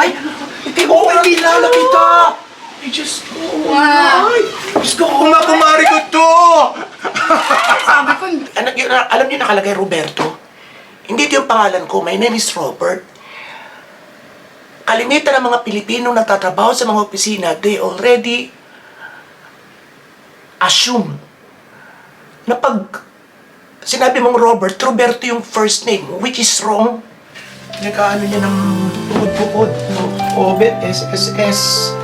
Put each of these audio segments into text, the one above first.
Ay, hindi ko kilala kita! Ay, Diyos ko! Ay! Diyos ko, kung nga kumari ko to! Sabi ko, Anak, yun, alam niyo nakalagay Roberto? Hindi ito yung pangalan ko. My name is Robert. Kalimitan ng mga Pilipino na tatrabaho sa mga opisina, they already assume na pag sinabi mong Robert, Roberto yung first name, which is wrong. Nagkaano niya ng bukod-bukod. Obet, SSS.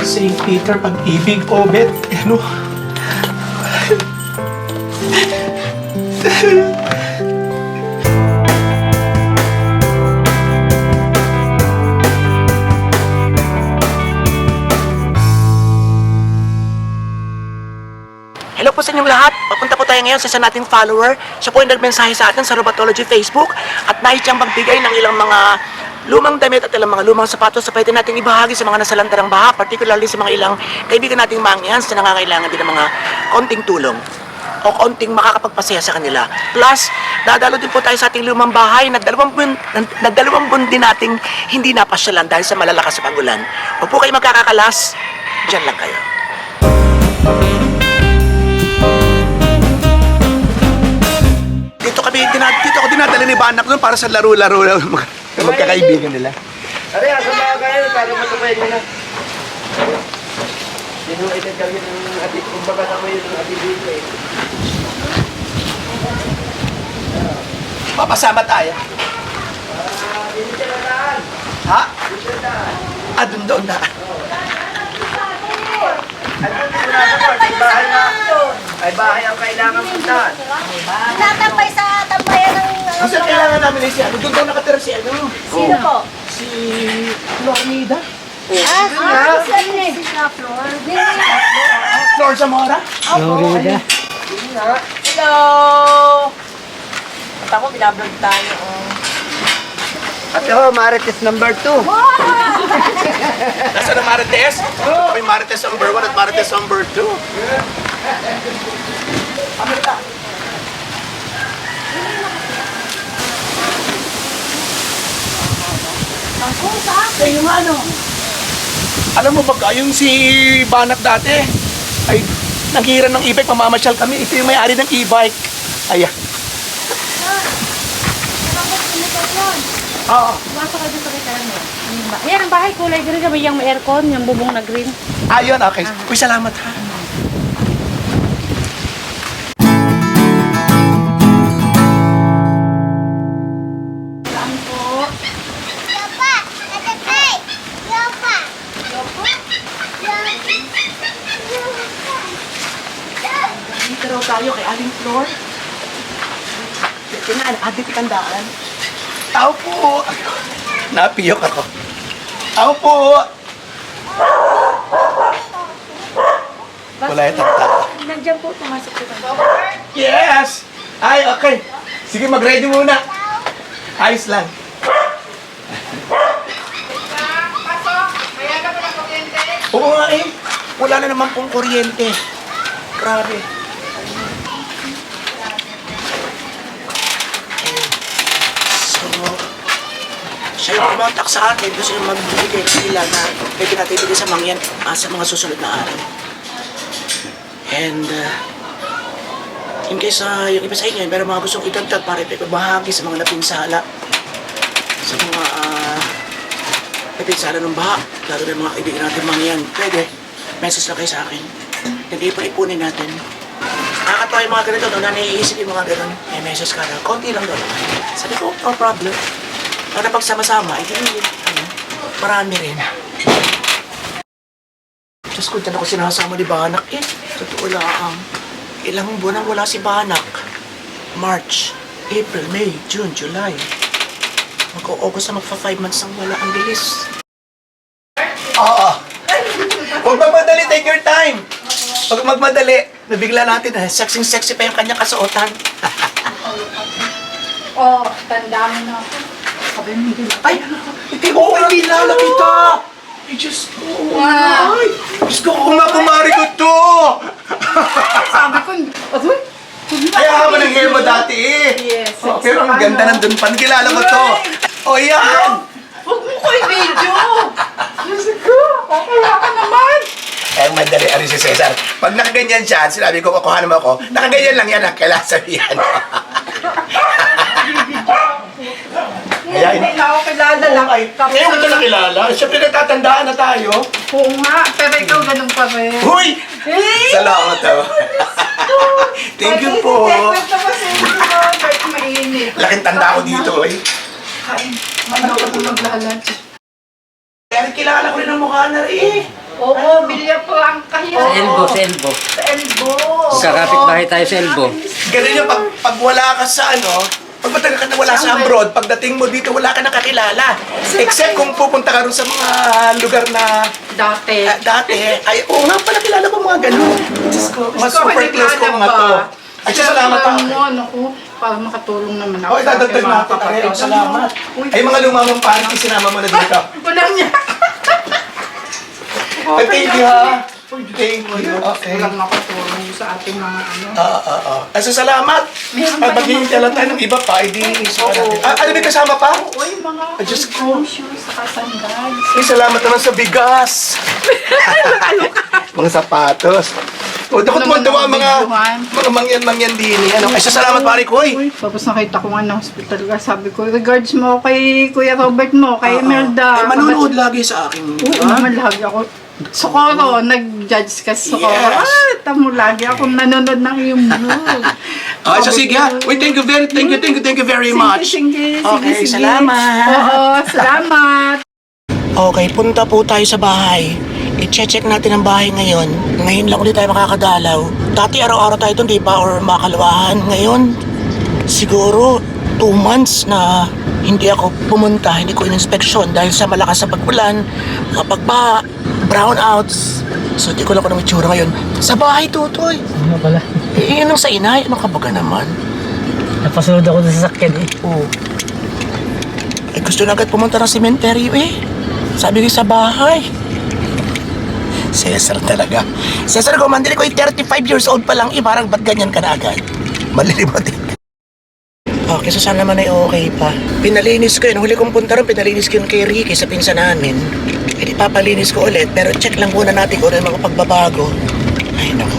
St. Peter, pag-ibig, Obet. Ano? Hello po sa inyong lahat. Tayo ngayon sa isa nating follower. Siya po yung nagmensahe sa atin sa Robatology Facebook at nais siyang magbigay ng ilang mga lumang damit at ilang mga lumang sapatos sa pwede nating ibahagi sa mga nasalantarang baha, particularly sa mga ilang kaibigan nating mangyans na nangangailangan din ng mga konting tulong o konting makakapagpasaya sa kanila. Plus, dadalo din po tayo sa ating lumang bahay na dalawang buwan, na dalawang buwan din nating hindi napasyalan dahil sa malalakas na pagulan. Huwag po kayo magkakakalas, dyan lang kayo. Dinad, dito ako dinadala ni Banak doon para sa laro-laro lang mag, magkakaibigan nila. Are, asa ba kayo para matupay nyo na? Sino ito kami ng ating kumbaga na may ng ating dito eh. Papasama tayo. Ah. Ha? Ah, doon doon na. Ano yung? Ay bahay na. Ay bahay ang kailangan puntahan. Natambay sa tambayan ng... ano, Kasi kailangan namin eh si ano, doon daw nakatira si ano, Sino po? si Flornida. Ah, ah, sino eh? Si Flor. Flor Zamora. Florida. hello! At ako, binablog tayo. Oh. At ako, Marites number 2. Nasa na Marites? Oh. May Marites number 1 at Marites number 2. Amerika. Ako, sa Eh, yung ano? Alam mo ba, yung si Banak dati, ay nanghiran ng e-bike, mamamasyal kami. Ito yung may-ari ng e-bike. Ayan. Oo. Pumasok ka dito sa kitaran mo. Ayan ang bahay, kulay green. May yung may aircon, yung bubong na green. Ayun, okay. Uy, salamat ha. Dito raw tayo kay Aling Flor. Ito na, adik tandaan. Tao po! Napiyok ako. Tao po! Wala yung tao. Nandiyan po, pumasok po tayo. Yes! Ay, okay. Sige, mag-ready muna. Ayos lang. Oo nga eh. Wala na naman pong kuryente. Grabe. Ayun. So, yung kumontak sa akin. Gusto yung magbibigay sila na pwede natin ibigay sa mga yan ah, sa mga susunod na araw. And, uh, in case uh, yung iba sa inyo, meron mga gustong idagdag para ipagpabahagi sa mga napinsala sa mga uh, napinsala ng baha, lalo na mga kaibigan natin mga yan, pwede, message lang kayo sa akin. Then ipon-ipunin natin. Nakakatawa yung mga ganito, no, na naiisip yung mga ganun, may message ka na, konti lang doon. Sabi ko, no problem. Pag napagsama-sama, ay hindi, ano, marami rin. Diyos ko, dyan ako sinasama ni Banak. Eh, totoo lang. Ilang buwan ang wala si Banak. March, April, May, June, July. Mag-August na magpa 5 months ang wala. Ang bilis. Oo. Huwag magmadali, take your time. Huwag magmadali. Nabigla natin, eh. Sexy-sexy pa yung kanyang kasuotan. Oh, tanda mo na ako. Sabi mo. Ay, hindi ko kilala kita. Ay, Diyos ko. Ay, Diyos ko, kung nga kumari ko to. Sabi ko, adoy, Kaya ka ng hair mo dati eh. Yes. Oh, pero ang ganda nandun pa. Kilala mo to. O yan! Huwag mo ko i-video! Diyos ko, kakaya ka naman! Eh, madali ano si Cesar. Pag nakaganyan siya, sinabi ko, kukuha naman ako, nakaganyan lang yan, ang kailangan sabihan. Hindi na ako kilala lang. Ngayon ko na nakilala. Siyempre natatandaan na tayo. Oo nga, pero ikaw ganun pa rin. Huy! Salamat ah. Thank you po. Na ba sa inyo? Kahit mainit. Laking tanda ko dito eh. Kain. Ano ka na maglalunch? Pero kilala ko rin ang mukha na rin eh. Oo, bilya po ang kahiya. Sa elbow, sa elbow. Sa elbow. Kakapit bahay tayo sa elbow. Ganun yung pag, pag wala ka sa ano, pag matagal ka na wala sa abroad, pagdating mo dito, wala ka nakakilala. Except kung pupunta ka rin sa mga lugar na Dati. ah, dati, ay, oo nga pala, kilala ko mga ganun. Diyos ko, mas Gusto ko super close ko mga to. Ay, siya, salamat pa. pa. mo, naku, para makatulong naman ako. Oh, idadagdag natin. Ay, kapatid. salamat. Ay, mga lumamang party, sinama mo na dito. Walang niya. Ay, thank you ha. Thank you. Okay. Walang makatulong sa ating mga ano. Ah, ah, ah. Salamat. Meron maghihintay lang tayo ng iba pa. Ay, di, isa ka natin. Ah, ano may kasama pa? Uy, mga Ay, Diyos ko. shoes, saka sandals. Ay, salamat naman sa bigas. mga sapatos. O, dakot mo Naman ang mga mga mangyan-mangyan din. eh. Ano? Ay, sa salamat pare ko. Ay. Uy, tapos nakita ko nga na hospital ka. Sabi ko, regards mo kay Kuya Robert mo, kay Imelda. Ay, manunood lagi sa akin. Oo naman lagi ako. Sokoro, nag-judge ka sa Sokoro. Yes. Ah, tamo lagi ako nanonood ng iyong vlog. Okay, so sige ha. Wait, thank you very, thank you, thank you, thank you very much. Sige, sige, Okay, sige. salamat. Oo, salamat. Okay, punta po tayo sa bahay. I-check natin ang bahay ngayon. Ngayon lang ulit tayo makakadalaw. Dati araw-araw tayo doon, di ba? Or makalawahan. Ngayon, siguro two months na hindi ako pumunta, hindi ko in-inspection dahil sa malakas na pag-ulan, kapag ba, brownouts. So, di ko lang kung anong itsura ngayon. Sa bahay, tutoy. Ano pala? Eh, yun ang sa inay. Ano ka baga naman? Napasunod ako sa sasakyan eh. Oo. Eh, gusto na agad pumunta ng sementeryo eh. Sabi ko sa bahay. Cesar talaga. Cesar, kung mandili ko, eh, 35 years old pa lang eh. Parang ba't ganyan ka na agad? Malilimutin ka. Okay, so sana naman ay okay pa. Pinalinis ko yun. Huli kong punta rin, pinalinis ko yun kay Ricky sa pinsan namin. Eh, di papalinis ko ulit. Pero check lang muna natin kung ano yung mga pagbabago. Ay, naku.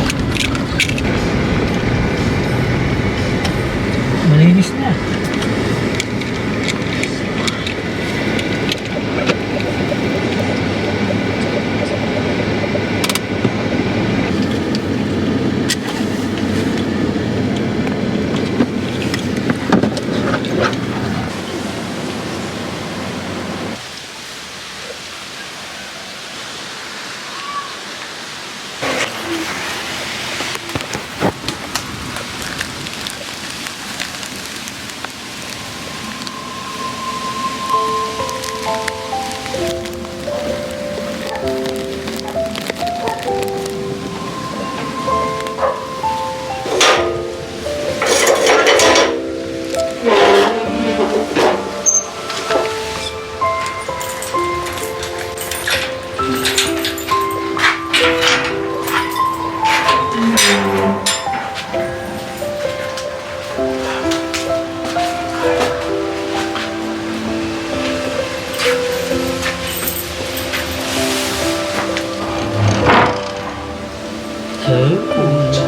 Una.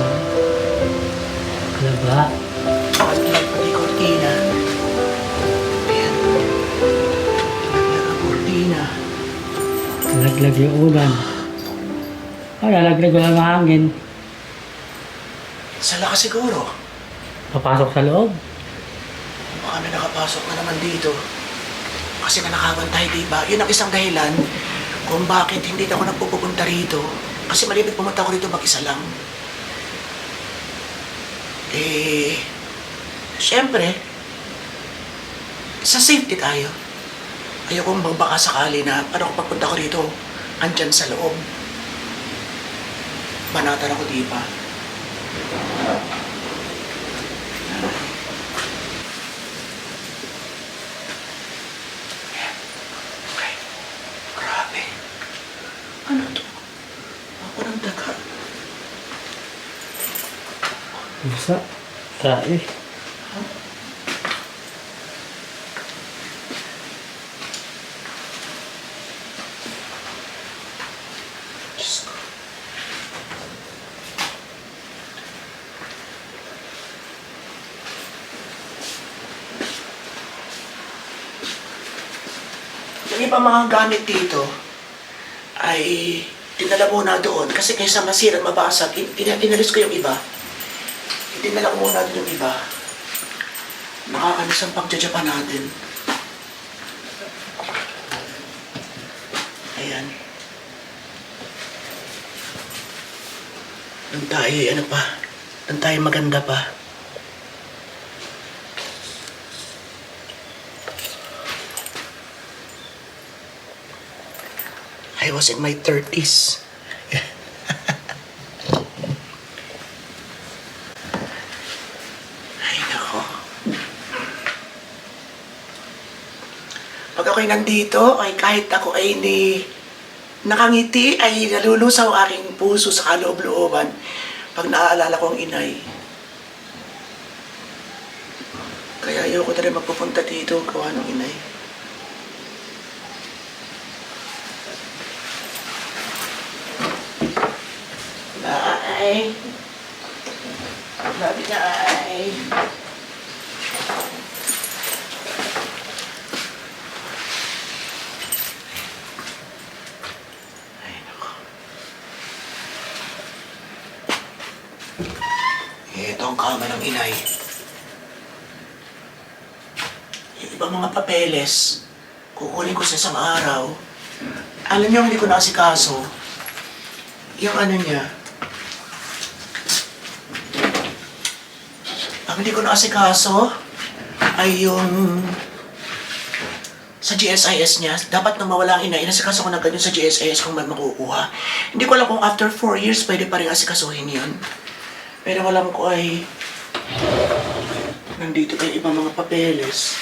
Ano ba? Naglag pati kortina. Ayan. Naglag ang kortina. Nalaglag yung ulan. Oh, nalaglag ang hangin. Sa lakas siguro. Papasok sa loob. Baka may nakapasok na naman dito. Kasi nanakawan tayo, di ba? Yun ang isang dahilan kung bakit hindi na ako nagpupunta rito. Kasi malibig pumunta ako rito mag-isa lang. Eh, syempre, sa safety tayo. Ayokong bang baka sakali na kung pagpunta ko rito, andyan sa loob. Banatan ako, di ba? Sa? Sa eh. Yung iba mga gamit dito ay dinala muna doon kasi kaysa masira mabasag, in- in- inalis ko yung iba. Dinala ko muna doon yung iba. Nakakalis ang pagjajapan natin. Ayan. Doon tayo, ano pa? Doon tayo maganda pa. I was in my 30s. Ako'y nandito, ay kahit ako ay ni nakangiti, ay nalulusaw aking puso sa kaloob-looban pag naaalala ko ang inay. Kaya ayoko na rin magpupunta dito gawa ng inay. Bye. Love you guys. Ay, nako. Ito ang kama ng inay. Yung ibang mga papeles, kukunin ko sa isang araw. Alam niyo, hindi ko nasikaso. Yung ano niya, ang hindi ko naasikaso ay yung sa GSIS niya, dapat nang mawala ang ina, inasikaso ko na ganyan sa GSIS kung may makukuha. Hindi ko alam kung after 4 years pwede pa rin asikasuhin yun. Pero alam ko ay nandito kay ibang mga papeles.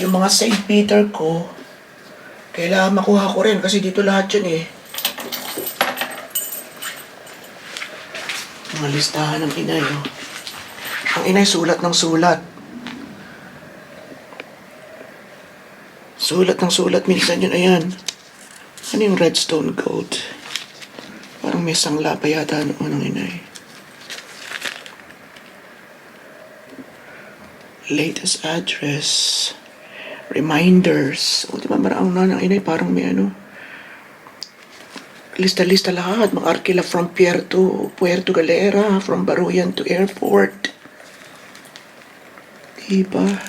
Yung mga St. Peter ko, kailangan makuha ko rin kasi dito lahat yun eh. Mga listahan ng inay, oh. Ang inay sulat ng sulat. Sulat ng sulat, minsan yun, ayan. Ano yung redstone gold? May sangla pa yata noon ng inay. Latest address. Reminders. O, di ba maraang na ng inay, parang may ano. Lista-lista lahat. Mga arkila from Pier to Puerto Galera, from Baruyan to airport. Diba?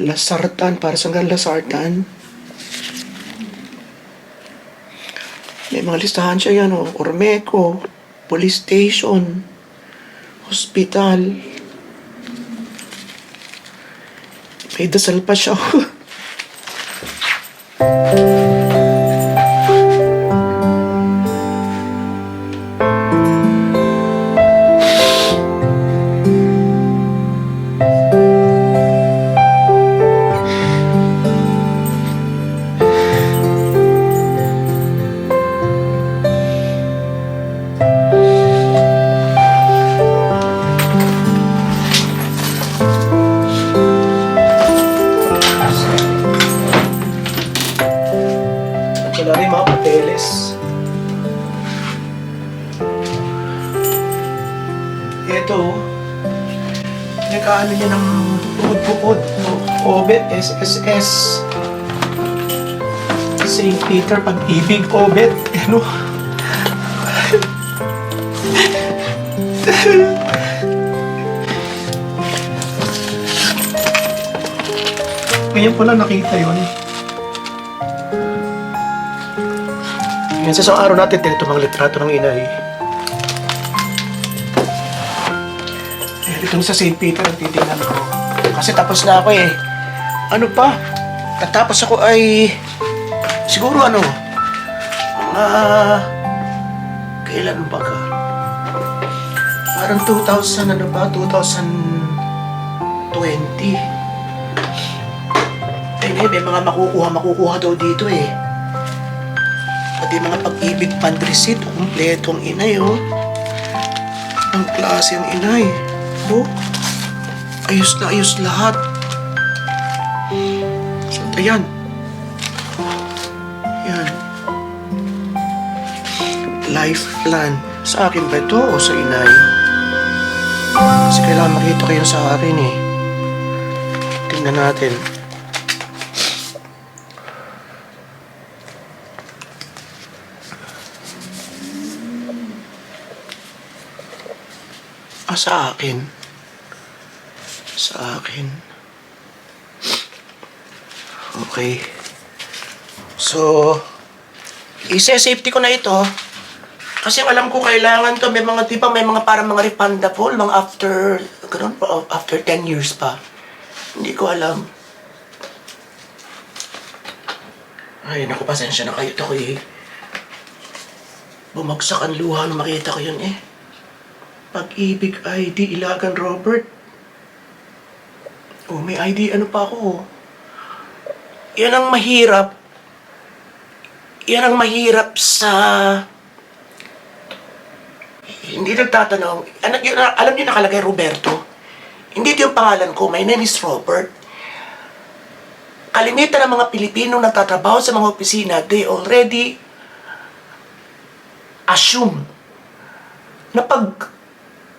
Lasartan, para sa Lasartan. Mga listahan siya yan, oh. Ormeco, police station, hospital. May dasal pa siya. Rin mga papeles. Ito, nagkaano niya ng bukod-bukod. Obet, SSS. St. Peter, pag-ibig, Obet. Ano? Ngayon ko lang nakita yun. Yan sa isang araw natin, mga litrato ng inay. Eh, itong sa St. Peter, ang titingnan ko. Kasi tapos na ako eh. Ano pa? Katapos ako ay... Siguro ano? Mga... Kailan ba ka? Parang 2000, ano ba? 2020. Eh, may mga makukuha, makukuha daw dito eh. Pati mga pag-ibig pandrisit, kumpleto ang inay, oh. Ang klase ang inay. Oh, ayos na ayos lahat. Ayan. Ayan. Life plan. Sa akin ba ito o sa inay? Kasi kailangan makita kayo sa akin eh. Tingnan natin. Sa akin. Sa akin. Okay. So, isa-safety ko na ito. Kasi alam ko kailangan to, may mga, di ba, may mga parang mga refundable, mga after, ganun pa, after 10 years pa. Hindi ko alam. Ay, naku, pasensya na kayo. Ito ko eh. Bumagsak ang luha nung makita ko yun eh. Pag-ibig ID, Ilagan Robert. Oh, may ID, ano pa ako. Yan ang mahirap. Yan ang mahirap sa... Hindi nagtatanong. Ano, yun, alam niyo nakalagay Roberto? Hindi ito yung pangalan ko. My name is Robert. Kalimitan ng mga Pilipinong nagtatrabaho sa mga opisina, they already assume na pag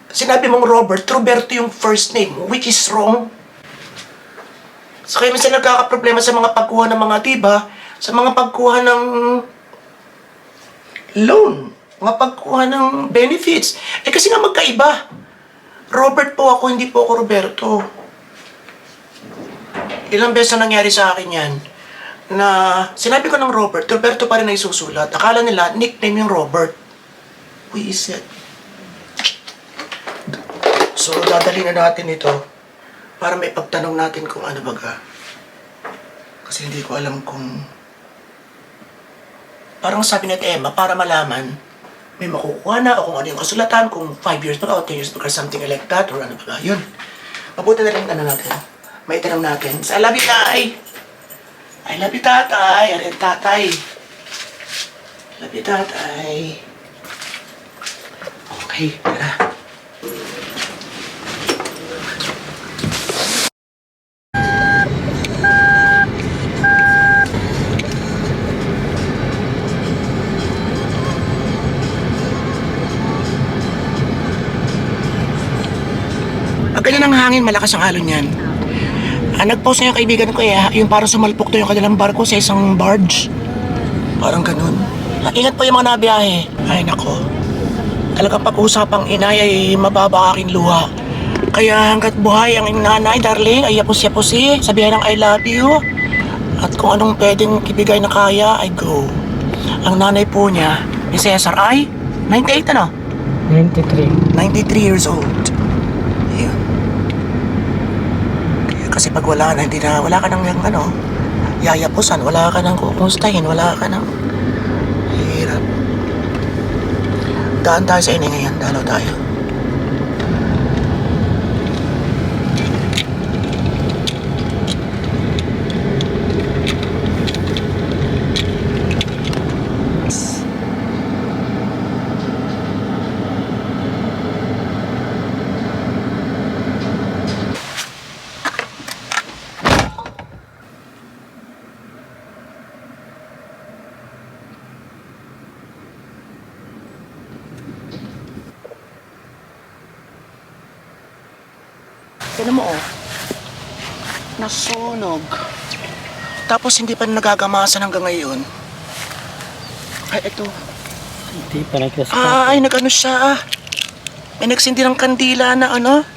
sinabi mong Robert, Roberto yung first name, which is wrong. So kaya minsan nagkakaproblema sa mga pagkuha ng mga tiba, sa mga pagkuha ng loan, mga pagkuha ng benefits. Eh kasi nga magkaiba. Robert po ako, hindi po ako Roberto. Ilang beses na nangyari sa akin yan na sinabi ko ng Robert, Roberto pa rin ay susulat. Akala nila, nickname yung Robert. Who is it? So, dadali na natin ito para may pagtanong natin kung ano baga. Kasi hindi ko alam kung... Parang sabi ni Emma, para malaman, may makukuha na o kung ano yung kasulatan, kung 5 years baga o 10 years baga something like that or ano baga. Yun. Mabuti na rin ano natin. May tanong natin. Sa labi tay! I love you, tatay. Arin, tatay. You, tatay. Okay, tara. Ang hangin, malakas ang alon yan. Ah, nag-post na yung kaibigan ko eh, yung parang sumalpok to yung kanilang barko sa isang barge. Parang ganun. Ah, ingat po yung mga nabiyahe. Ay, nako. Talagang pag-usapang inay ay mababa aking luha. Kaya hanggat buhay ang nanay, darling, ay yapos-yaposi, sabihan ng I love you. At kung anong pwedeng ibigay na kaya, ay go. Ang nanay po niya, ni Cesar, ay 98 ano? 93. 93 years old. Ayun. Kasi pag wala na, hindi na, wala ka nang yung ano, yayapusan, wala ka nang kukumustahin, wala ka nang hirap. Daan tayo sa inay ngayon, dalaw tayo. Tignan mo oh. Nasunog. Tapos hindi pa nagagamasan hanggang ngayon. Ay, ito. Hindi pa nagkaspa. Ah, ay, nag-ano siya. May nagsindi ng kandila na ano.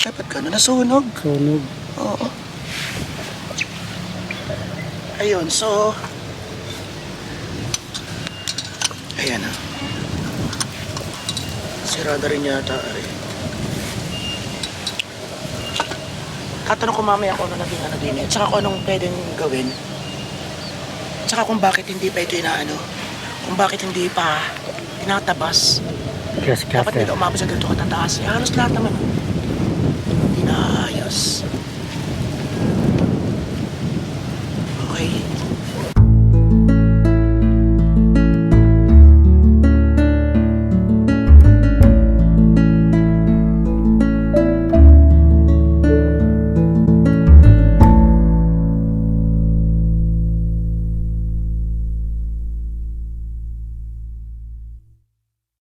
Ay, ba't gano'n? Nasunog. Sunog. Oo. Ayun, so... Ayan ah. Sirada rin yata, ari. Tatanong ko mamaya kung ano naging ano din eh. Tsaka kung anong pwedeng gawin. Tsaka kung bakit hindi pa ito inaano. Kung bakit hindi pa tinatabas. Gas Dapat nila umabot sa ganito katataas. Eh, halos lahat naman.